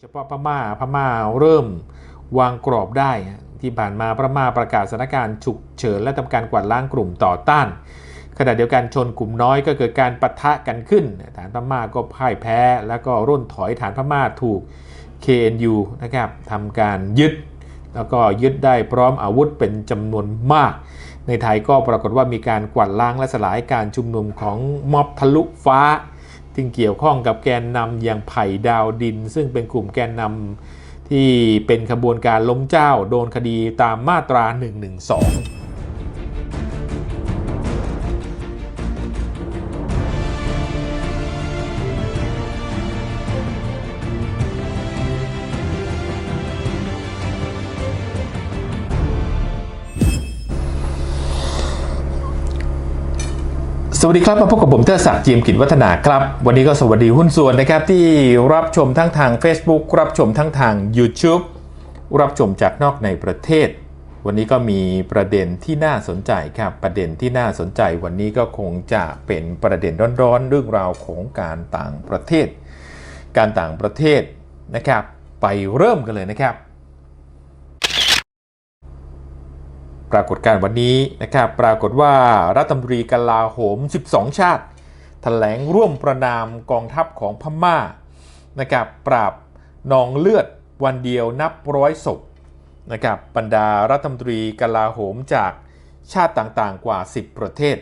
เฉพาะพม่าพม่าเริ่มวางกรอบได้ที่ผ่านมาพม่าประกาศสถานการณ์ฉุกเฉินและทำการกวาดล้างกลุ่มต่อต้าน ขณะเดียวกันชนกลุ่มน้อยก็เกิดการปะทะกันขึ้น ฐานพม่าก็พ่ายแพ้ แล้วก็ร่นถอยฐานพม่าถูก KNU นะครับทำการยึด แล้วก็ยึดได้พร้อมอาวุธเป็นจำนวนมาก ในไทยก็ปรากฏว่ามีการกวาดล้างและสลายการชุมนุมของม็อบทะลุฟ้า ที่เกี่ยวข้องกับแกนนำอย่างไผ่ดาวดิน ซึ่งเป็นกลุ่มแกนนำที่เป็นขบวนการล้มเจ้าโดนคดีตามมาตรา 112 สวัสดีครับมาพบกับผมเทอศักดิ์จีมกิจวัฒนาครับ วันนี้ก็สวัสดีหุ้นส่วนนะครับ ที่รับชมทั้งทาง Facebook รับชมทั้งทาง YouTube รับชมจากนอกในประเทศ วันนี้ก็มีประเด็นที่น่าสนใจครับ ประเด็นที่น่าสนใจวันนี้ก็คงจะเป็นประเด็นร้อนๆ เรื่องราวของการต่างประเทศ การต่างประเทศนะครับ ไปเริ่มกันเลยนะครับ ปรากฏการณ์วันนี้นะครับปรากฏว่ารัฐมนตรีกลาโหม 12 ชาติแถลงร่วมประนามกองทัพของพม่านะครับปราบนองเลือดวันเดียวนับร้อยศพนะครับบรรดารัฐมนตรีกลาโหมจากชาติต่างๆกว่า 10 ประเทศ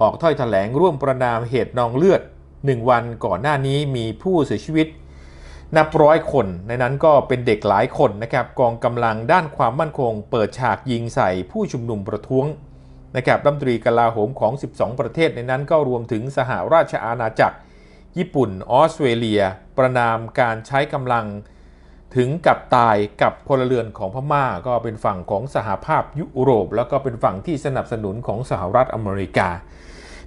ออกถ้อยแถลงร่วมประนามเหตุนองเลือด 1 วันก่อนหน้านี้มีผู้เสียชีวิต นับร้อยคน ในนั้นก็เป็นเด็กหลายคนนะครับกองกำลังด้านความมั่นคง เปิดฉากยิงใส่ผู้ชุมนุมประท้วงนะครับรัฐมนตรีกลาโหมของ 12 ประเทศในนั้นก็รวมถึงสหราชอาณาจักร ญี่ปุ่นออสเตรเลีย ประนามการใช้กำลังถึงกับตายกับพลเรือนของพม่าก็เป็นฝั่งของสหภาพยุโรป แล้วก็เป็นฝั่งที่สนับสนุนของสหรัฐอเมริกา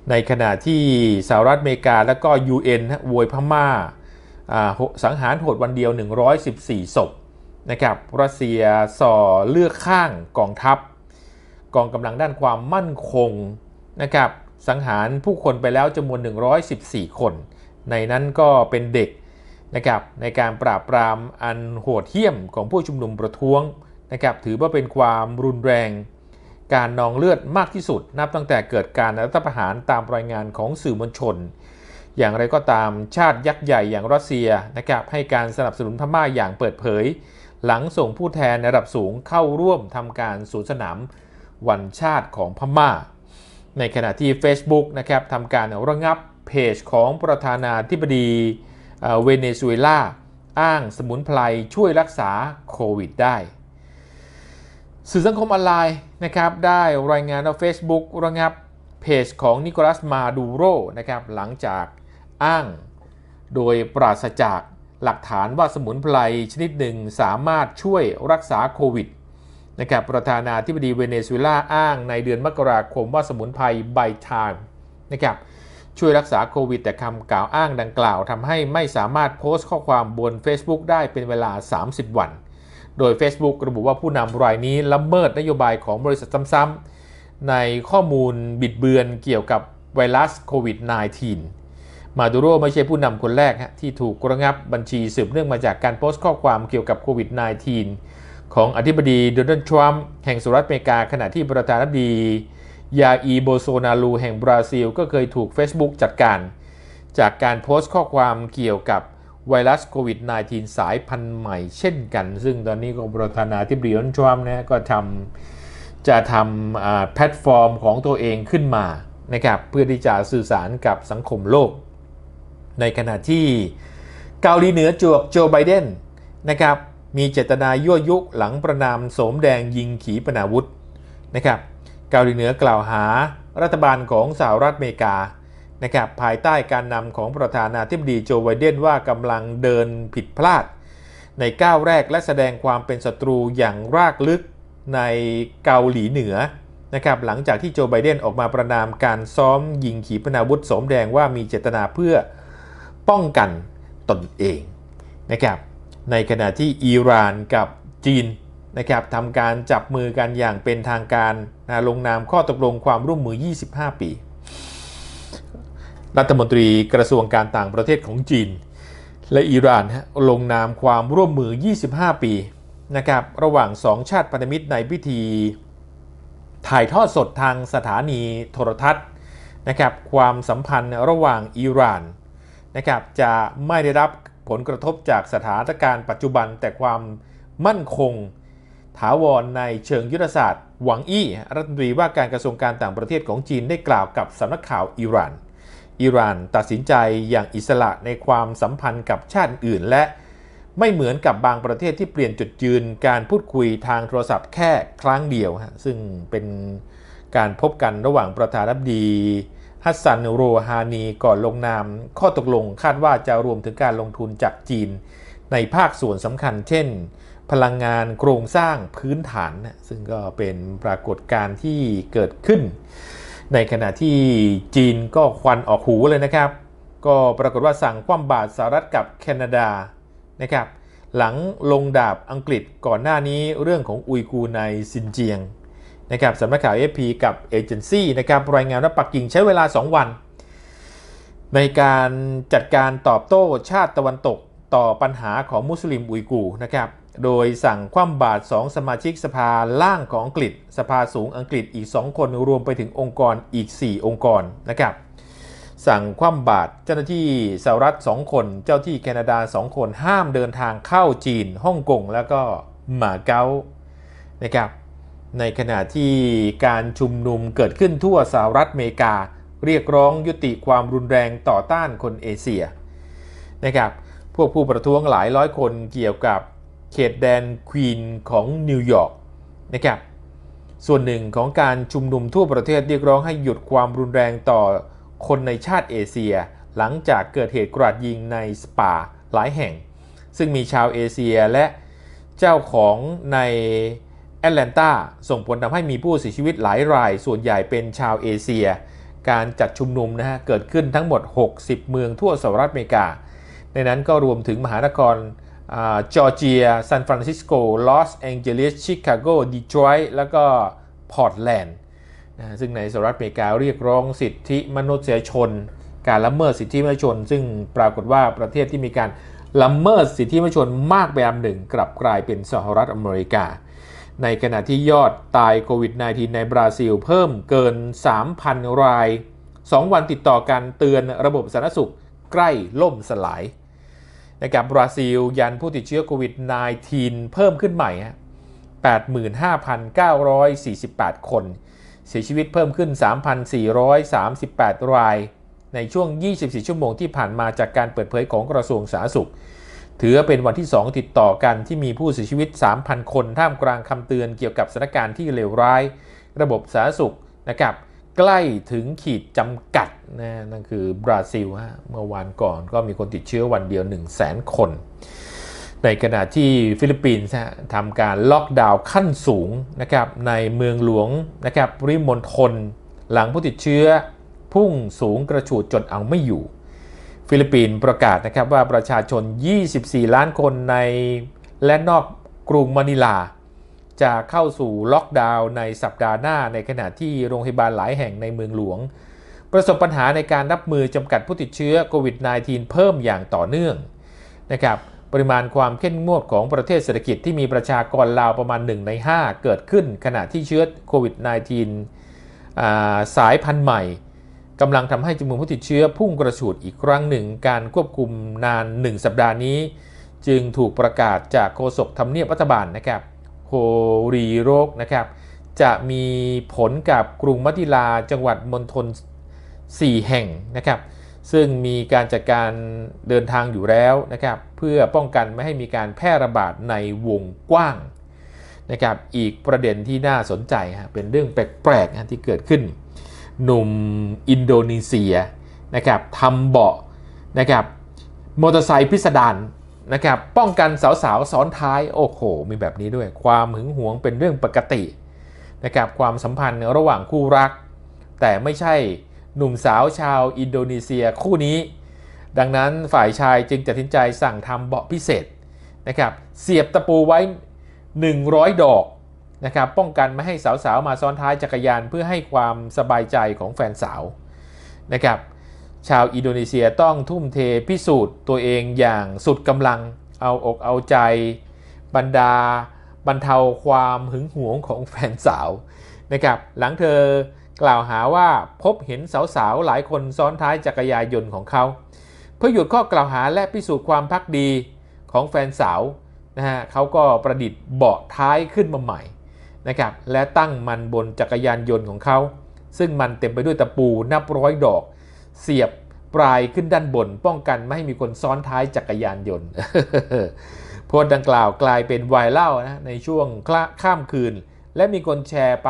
ในขณะที่สหรัฐอเมริกาและก็ UN ฮะโวยพม่า สังหารโหดวันเดียว 114 ศพนะครับรัสเซียส่อเลือกข้างกองทัพ กองกำลังด้านความมั่นคงนะครับสังหารผู้คนไปแล้วจำนวน 114 คน ในนั้นก็เป็นเด็กนะครับในการปราบปรามอันโหดเหี้ยมของผู้ชุมนุมประท้วงนะครับถือว่าเป็นความรุนแรง การนองเลือดมากที่สุด นับตั้งแต่เกิดการรัฐประหารตามรายงานของสื่อมวลชน อย่างไรก็ตามชาติยักษ์ใหญ่อย่างรัสเซียนะครับให้การสนับสนุนพม่าอย่างเปิดเผย หลังส่งผู้แทนระดับสูงเข้าร่วมทำการสวนสนามวันชาติของพม่า ในขณะที่ Facebook นะครับทำการระงับเพจของประธานาธิบดีเอ่อเวเนซุเอลาอ้างสมุนไพรช่วยรักษาโควิดได้สื่อสังคมออนไลน์นะครับได้รายงานว่า Facebook ระงับเพจของนิโคลัสมาดูโรนะครับหลังจาก อ้าง โดยปราศจากหลักฐานว่าสมุนไพรชนิดหนึ่งสามารถช่วยรักษาโควิดนะครับประธานาธิบดีเวเนซุเอลาอ้างในเดือนมกราคมว่าสมุนไพรไบทานนะครับช่วยรักษาโควิด แต่คำกล่าวอ้างดังกล่าวทำให้ไม่สามารถโพสต์ข้อความบน Facebook ได้เป็นเวลา 30 วัน โดย Facebook ระบุว่าผู้นำรายนี้ละเมิดนโยบายของบริษัทซ้ำๆในข้อมูลบิดเบือนเกี่ยวกับไวรัสโควิด -19 มาดูโรไม่ใช่ผู้นำคนแรกฮะที่ถูกระงับบัญชีสืบเนื่องมาจากการโพสต์ข้อความเกี่ยวกับโควิด -19 ของอธิบดีโดนัลด์ทรัมป์แห่งสหรัฐอเมริกา ขณะที่ประธานาธิบดียาอีโบโซนาลูแห่งบราซิล ก็เคยถูก Facebook จัดการ จากการโพสต์ข้อความเกี่ยวกับไวรัสโควิด -19 สายพันธุ์ใหม่เช่นกัน ซึ่งตอนนี้ก็ประธานาธิบดีโดนัลด์ทรัมป์นะก็ทำจะทำแพลตฟอร์มของตัวเองขึ้นมานะครับเพื่อที่จะสื่อสารกับสังคมโลก ในขณะที่เกาหลีเหนือจวกโจไบเดนนะครับมีเจตนายั่วยุหลังประนามโสมแดงยิงขีปนาวุธนะครับเกาหลีเหนือกล่าวหารัฐบาลของสหรัฐอเมริกานะครับภายใต้การนำของประธานาธิบดีโจไบเดนว่ากำลังเดินผิดพลาด ในก้าวแรกและแสดงความเป็นศัตรูอย่างรากลึกในเกาหลีเหนือนะครับหลังจากที่โจไบเดนออกมาประนามการซ้อมยิงขีปนาวุธโสมแดงว่ามีเจตนาเพื่อ ป้องกันตนเองนะครับในขณะที่อิหร่านกับจีนนะครับทำการจับมือกันอย่างเป็นทางการนะลงนามข้อตกลงความร่วมมือ 25 ปี รัฐมนตรีกระทรวงการต่างประเทศของจีน และอิหร่านลงนามความร่วมมือ 25 ปีนะครับระหว่างสองชาติพันธมิตรในพิธี ถ่ายทอดสดทางสถานีโทรทัศน์นะครับความสัมพันธ์ระหว่างอิหร่าน นะครับจะไม่ได้รับผลกระทบจากสถานการณ์ปัจจุบันแต่ความมั่นคงถาวรในเชิงยุทธศาสตร์ หวังอี้รัฐมนตรีว่าการกระทรวงการต่างประเทศของจีนได้กล่าวกับสำนักข่าวอิหร่านอิหร่านตัดสินใจอย่างอิสระในความสัมพันธ์กับชาติอื่น และไม่เหมือนกับบางประเทศที่เปลี่ยนจุดยืนการพูดคุยทางโทรศัพท์แค่ครั้งเดียว ซึ่งเป็นการพบกันระหว่างประธานาธิบดี ฮัสซันโรฮานีก่อนลงนาม ข้อตกลงคาดว่าจะรวมถึงการลงทุนจากจีน ในภาคส่วนสำคัญ เช่น พลังงานโครงสร้างพื้นฐาน ซึ่งก็เป็นปรากฏการณ์ที่เกิดขึ้น ในขณะที่จีนก็ควันออกหูเลยนะครับ ก็ปรากฏว่าสั่งคว่ำบาตรสหรัฐกับแคนาดานะครับหลังลงดาบอังกฤษก่อนหน้านี้เรื่องของอุยกูในซินเจียง นะครับสำนักข่าว AFP กับเอเจนซี่นะครับรายงานว่าปักกิ่งใช้เวลา 2 วัน ในการจัดการตอบโต้ชาติตะวันตกต่อปัญหาของมุสลิมอุยกูนะครับโดยสั่งคว่ำบาตร2สมาชิกสภาล่างของอังกฤษ สภาสูงอังกฤษอีก 2 คนรวมไปถึงองค์กรอีก 4 องค์กรนะครับสั่งคว่ำบาตรเจ้าหน้าที่สหรัฐ 2 คน เจ้าที่แคนาดา 2 คนห้ามเดินทางเข้าจีนฮ่องกงแล้วก็หมาเก๊านะครับ ในขณะที่การชุมนุมเกิดขึ้นทั่วสหรัฐอเมริกา เรียกร้องยุติความรุนแรงต่อต้านคนเอเชียนะครับพวกผู้ประท้วงหลายร้อยคนเกี่ยวกับเขตแดนควีนของนิวยอร์กนะครับส่วนหนึ่งของการชุมนุมทั่วประเทศเรียกร้องให้หยุดความรุนแรงต่อคนในชาติเอเชีย หลังจากเกิดเหตุกราดยิงในสปาหลายแห่ง ซึ่งมีชาวเอเชียและเจ้าของใน แอตแลนตาส่งผลทำให้มีผู้เสียชีวิตหลายราย ส่วนใหญ่เป็นชาวเอเชีย การจัดชุมนุมนะฮะเกิดขึ้นทั้งหมด 60 เมืองทั่วสหรัฐอเมริกา ในนั้นก็รวมถึงมหานครจอร์เจียซานฟรานซิสโก ลอสแองเจลิส ชิคาโก ดีทรอยต์ แล้วก็พอร์ตแลนด์ซึ่งในสหรัฐอเมริกาเรียกร้องสิทธิมนุษยชน การละเมิดสิทธิมนุษยชน ซึ่งปรากฏว่าประเทศที่มีการละเมิดสิทธิมนุษยชนมากแบบหนึ่ง กลับกลายเป็นสหรัฐอเมริกา ในขณะที่ยอดตายโควิด -19 ในบราซิลเพิ่มเกิน 3,000 ราย 2 วันติดต่อกันเตือนระบบสาธารณสุขใกล้ล่มสลายนะครับบราซิลยันผู้ติดเชื้อโควิด -19 เพิ่มขึ้นใหม่ 85,948 คน เสียชีวิตเพิ่มขึ้น 3,438 ราย ในช่วง 24 ชั่วโมงที่ผ่านมาจากการเปิดเผยของกระทรวงสาธารณสุข ถือเป็นวันที่ 2 ติดต่อกันที่มีผู้เสียชีวิต 3,000 คนท่ามกลางคำเตือนเกี่ยวกับสถานการณ์ที่เลวร้าย ระบบสาธารณสุขนะครับใกล้ถึงขีดจำกัดนะนั่นคือบราซิลฮะเมื่อวานก่อนก็มีคนติดเชื้อวันเดียว 1 0 0 0 0แสนคน ในขณะที่ฟิลิปปินส์ทำการล็อกดาวน์ขั้นสูงนะครับในเมืองหลวงนะครับริมณฑลหลังผู้ติดเชื้อพุ่งสูงกระฉูดจนเอาไม่อยู่ ฟิลิปปินส์ประกาศนะครับว่าประชาชน 24 ล้านคนในและนอกกรุงมะนิลา จะเข้าสู่ล็อกดาวน์ในสัปดาห์หน้าในขณะที่โรงพยาบาลหลายแห่งในเมืองหลวง ประสบปัญหาในการรับมือจำกัดผู้ติดเชื้อโควิด -19 เพิ่มอย่างต่อเนื่องนะครับปริมาณความเข้มงวดของประเทศเศรษฐกิจที่มีประชากรลาวประมาณ 1 ใน 5 เกิดขึ้นขณะที่เชื้อโควิด -19 สายพันธุ์ใหม่ กำลังทำให้จำนวนผู้ติดเชื้อพุ่งกระฉูดอีกครั้งหนึ่ง การควบคุมนาน 1 สัปดาห์นี้ จึงถูกประกาศจากโฆษกทำเนียบรัฐบาลนะครับโฮรีโรกนะครับ จะมีผลกับกรุงมัติลาจังหวัดมณฑล4 แห่งนะครับ ซึ่งมีการจัดการเดินทางอยู่แล้วนะครับ เพื่อป้องกันไม่ให้มีการแพร่ระบาดในวงกว้างนะครับ อีกประเด็นที่น่าสนใจฮะเป็นเรื่องแปลกๆที่เกิดขึ้น หนุ่มอินโดนีเซียนะครับทำเบาะนะครับมอเตอร์ไซค์พิสดารนะครับป้องกันสาวๆซ้อนท้ายโอ้โหมีแบบนี้ด้วย ความหึงหวงเป็นเรื่องปกตินะครับความสัมพันธ์ระหว่างคู่รัก แต่ไม่ใช่หนุ่มสาวชาวอินโดนีเซียคู่นี้ ดังนั้นฝ่ายชายจึงตัดสินใจสั่งทำเบาะพิเศษนะครับเสียบตะปูไว้ 100 ดอก นะครับป้องกันไม่ให้สาวๆ มาซ้อนท้ายจักรยานเพื่อให้ความสบายใจของแฟนสาวนะครับชาวอินโดนีเซียต้องทุ่มเทพิสูจน์ตัวเองอย่างสุดกำลังเอาอกเอาใจ บรรดา บรรเทาความหึงหวงของแฟนสาวนะครับหลังเธอกล่าวหาว่าพบเห็นสาวๆ หลายคนซ้อนท้ายจักรยานยนต์ของเขา เพื่อหยุดข้อกล่าวหาและพิสูจน์ความพักดีของแฟนสาวนะฮะเขาก็ประดิษฐ์เบาะท้ายขึ้นมาใหม่ นะครับและตั้งมันบนจักรยานยนต์ของเขา ซึ่งมันเต็มไปด้วยตะปูนับร้อยดอก เสียบปลายขึ้นด้านบน ป้องกันไม่ให้มีคนซ้อนท้ายจักรยานยนต์โพสต์ดังกล่าวกลายเป็นไวรัลนะในช่วงข้ามคืน และมีคนแชร์ไป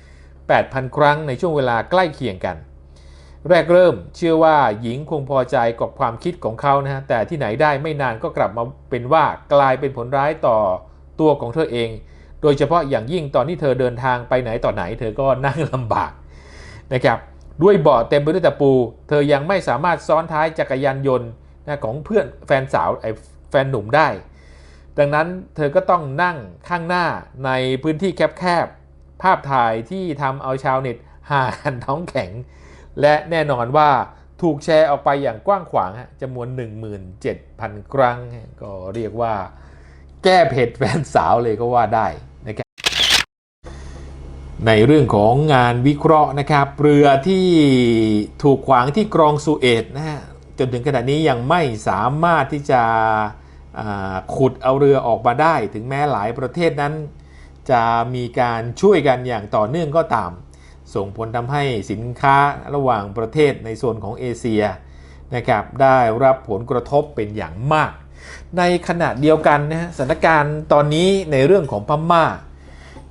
28,000 ครั้งในช่วงเวลาใกล้เคียงกัน แรกเริ่มเชื่อว่าหญิงคงพอใจกับความคิดของเขานะฮะแต่ที่ไหนได้ไม่นานก็กลับมาเป็นว่ากลายเป็นผลร้ายต่อตัวของเธอเอง โดยเฉพาะอย่างยิ่งตอนที่เธอเดินทางไปไหนต่อไหน เธอก็นั่งลำบากนะครับด้วยเบาะเต็มไปด้วยตะปู เธอยังไม่สามารถซ้อนท้ายจักรยานยนต์นะของเพื่อนแฟนสาวไอ้แฟนหนุ่มได้ ดังนั้นเธอก็ต้องนั่งข้างหน้าในพื้นที่แคบๆ ภาพถ่ายที่ทำเอาชาวเน็ตหากันท้องแข็ง และแน่นอนว่าถูกแชร์ออกไปอย่างกว้างขวางจำนวน 17,000 ครั้ง ก็เรียกว่าแก้เผ็ดแฟนสาวเลยก็ว่าได้ ในเรื่องของงานวิเคราะห์นะครับเรือที่ถูกขวางที่กรองสุเอตนะฮะจนถึงขณะนี้ยังไม่สามารถที่จะขุดเอาเรือออกมาได้ ถึงแม้หลายประเทศนั้น จะมีการช่วยกันอย่างต่อเนื่องก็ตาม ส่งผลทำให้สินค้าระหว่างประเทศในโซนของเอเชียนะครับได้รับผลกระทบเป็นอย่างมาก ในขณะเดียวกันนะฮะสถานการณ์ตอนนี้ในเรื่องของพม่า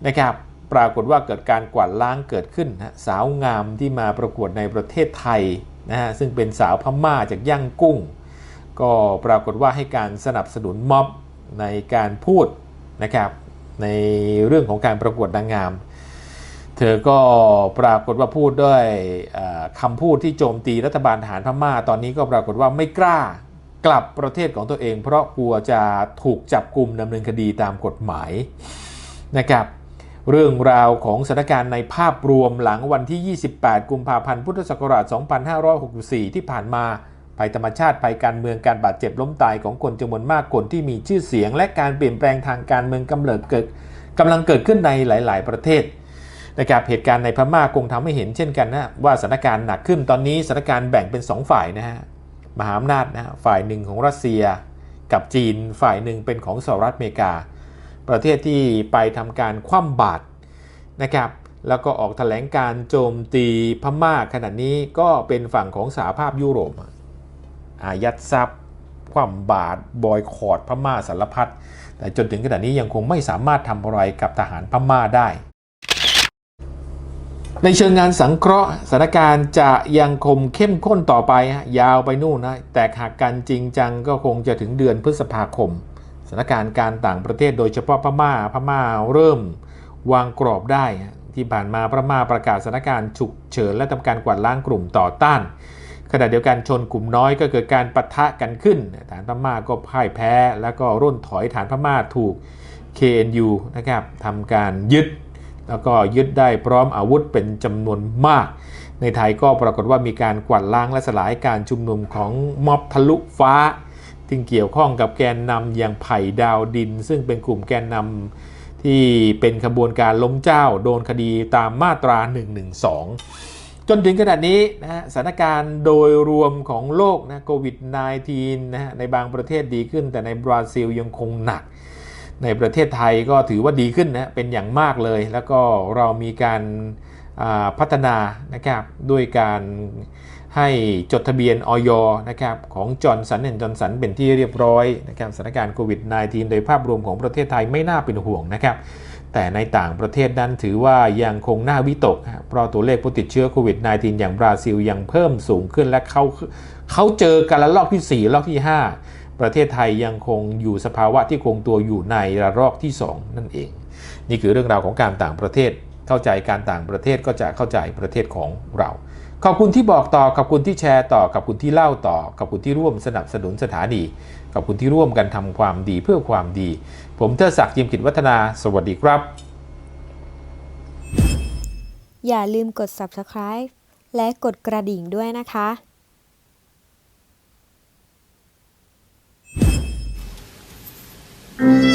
นะครับ ปรากฏว่าเกิดการกวาดล้างเกิดขึ้นนะสาวงามที่มาประกวดในประเทศไทยนะฮะซึ่งเป็นสาวพม่าจากย่างกุ้ง ก็ปรากฏว่าให้การสนับสนุนม็อบในการพูดนะครับในเรื่องของการประกวดนางงาม เธอก็ปรากฏว่าพูดด้วยคำพูดที่โจมตีรัฐบาลทหารพม่า ตอนนี้ก็ปรากฏว่าไม่กล้ากลับประเทศของตัวเอง เพราะกลัวจะถูกจับกลุ่มดำเนินคดีตามกฎหมายนะครับ เรื่องราวของสถานการณ์ในภาพรวมหลังวันที่ 28 กุมภาพันธ์ พุทธศักราช 2564 ที่ผ่านมาภัยธรรมชาติภัยการเมืองการบาดเจ็บล้มตายของคนจำนวนมากคนที่มีชื่อเสียง และการเปลี่ยนแปลงทางการเมืองกำเริบเกิดกำลังเกิดขึ้นในหลาย ๆ ประเทศนะครับเหตุการณ์ในพม่าคงทำให้เห็นเช่นกันนะว่าสถานการณ์หนักขึ้นตอนนี้สถานการณ์แบ่งเป็น 2 ฝ่ายนะฮะมหาอำนาจนะฝ่ายหนึ่งของรัสเซียกับจีนฝ่ายหนึ่งเป็นของสหรัฐอเมริกา ประเทศที่ไปทำการคว่ำบาตรนะครับแล้วก็ออกแถลงการโจมตีพม่าขณะนี้ก็เป็นฝั่งของสหภาพยุโรปอายัดทรัพย์ คว่ำบาตรบอยคอรดพม่าสารพัดแต่จนถึงขณะนี้ยังคงไม่สามารถทำอะไรกับทหารพม่าได้ ในเชิงงานสังเคราะห์สถานการณ์จะยังคงเข้มข้นต่อไปฮะยาวไปนู่นนะแต่หากกันจริงจังก็คงจะถึงเดือนพฤษภาคม ถานการณ์การต่างประเทศโดยเฉพาะพม่าพม่าเริ่มวางกรอบได้ที่ผ่านมาพม่าประกาศสถานการณ์ฉุกเฉินและทำการกวาดล้างกลุ่มต่อต้าน ขณะเดียวกันชนกลุ่มน้อยก็เกิดการปะทะกันขึ้น ฐานพม่าก็พ่ายแพ้ แล้วก็ร่นถอยฐานพม่าถูก KNU นะครับทำการยึด แล้วก็ยึดได้พร้อมอาวุธเป็นจำนวนมาก ในไทยก็ปรากฏว่ามีการกวาดล้างและสลายการชุมนุมของม็อบทะลุฟ้า ที่เกี่ยวข้องกับแกนนำอย่างไผ่ดาวดิน ซึ่งเป็นกลุ่มแกนนำที่เป็นขบวนการล้มเจ้า โดนคดีตามมาตรา 112 จนถึงขนาดนี้นะฮะสถานการณ์โดยรวมของโลกนะโควิด -19 นะฮะในบางประเทศดีขึ้น แต่ในบราซิลยังคงหนักในประเทศไทยก็ถือว่าดีขึ้นนะเป็นอย่างมากเลย แล้วก็เรามีการพัฒนานะครับด้วยการ ให้จดทะเบียนออยนะครับของจอร์นสันแอนจอร์นสันเป็นที่เรียบร้อยนะครับสถานการณ์โควิด -19 โดยภาพรวมของประเทศไทยไม่น่าเป็นห่วงนะครับแต่ในต่างประเทศนั้นถือว่ายังคงน่าวิตก เพราะตัวเลขผู้ติดเชื้อโควิด -19 อย่างบราซิลยังเพิ่มสูงขึ้นและเขาเขาเจอกันละลอกที่ 4 ลอกที่ 5 ประเทศไทยยังคงอยู่สภาวะที่คงตัวอยู่ในระลอกที่ 2 นั่นเอง นี่คือเรื่องราวของการต่างประเทศ เข้าใจการต่างประเทศก็จะเข้าใจประเทศของเรา ขอบคุณที่บอกต่อขอบคุณที่แชร์ต่อขอบคุณที่เล่าต่อขอบคุณที่ร่วมสนับสนุนสถานีขอบคุณที่ร่วมกันทำความดีเพื่อความดี ผมเทอศักดิ์ยิมกิจวัฒนา สวัสดีครับ อย่าลืมกด subscribe และกดกระดิ่งด้วยนะคะうん。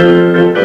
Música